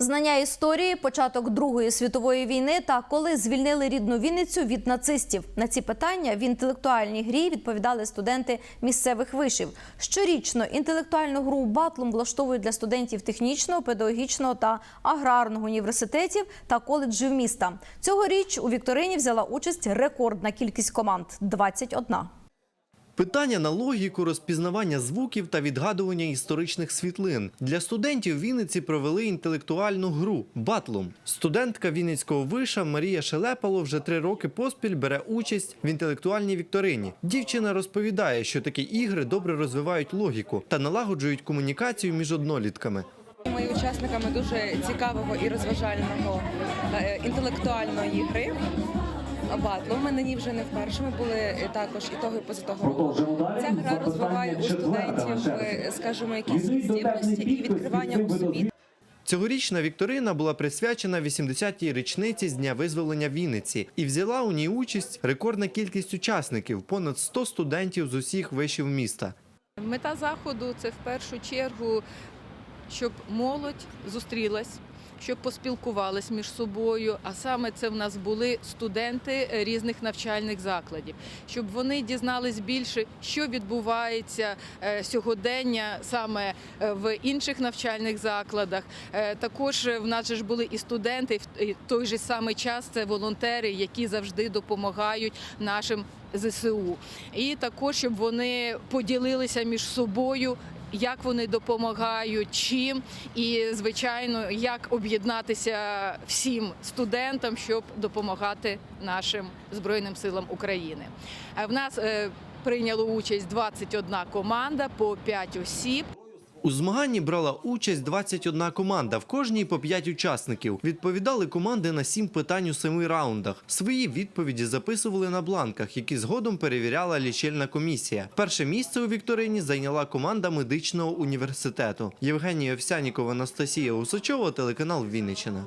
Знання історії, початок Другої світової війни та коли звільнили рідну Вінницю від нацистів. На ці питання в інтелектуальній грі відповідали студенти місцевих вишів. Щорічно інтелектуальну гру батлом влаштовують для студентів технічного, педагогічного та аграрного університетів та коледжів міста. Цьогоріч у вікторині взяла участь рекордна кількість команд 21. Питання на логіку, розпізнавання звуків та відгадування історичних світлин. Для студентів Вінниці провели інтелектуальну гру «Батлум». Студентка Вінницького виша Марія Шелепало вже три роки поспіль бере участь в інтелектуальній вікторині. Дівчина розповідає, що такі ігри добре розвивають логіку та налагоджують комунікацію між однолітками. Ми учасниками дуже цікавого і розважального е, інтелектуальної гри. Батлу. Ми на ній вже не вперше. Ми були е, також і того, і позатого року. Ця гра розвиває у студентів, е, скажімо, якісь здібності і відкривання у собі. Цьогорічна вікторина була присвячена 80-й річниці з дня визволення Вінниці і взяла у ній участь рекордна кількість учасників понад 100 студентів з усіх вишів міста. Мета заходу це в першу чергу, щоб молодь зустрілась, щоб поспілкувались між собою. А саме це в нас були студенти різних навчальних закладів, щоб вони дізнались більше, що відбувається е, сьогодення саме е, в інших навчальних закладах. Е, Також в нас же ж були і студенти, в той же самий час це волонтери, які завжди допомагають нашим ЗСУ. І також, щоб вони поділилися між собою. Як вони допомагають, чим і звичайно, як об'єднатися всім студентам, щоб допомагати нашим збройним силам України. Е, В нас е, прийняло участь 21 команда по 5 осіб. У змаганні брала участь 21 команда, в кожній по 5 учасників. Відповідали команди на 7 питань у 7 раундах. Свої відповіді записували на бланках, які згодом перевіряла лічильна комісія. Перше місце у вікторині зайняла команда медичного університету. Євгенія Овсянікова, Анастасія Усачова, телеканал Вінниччина.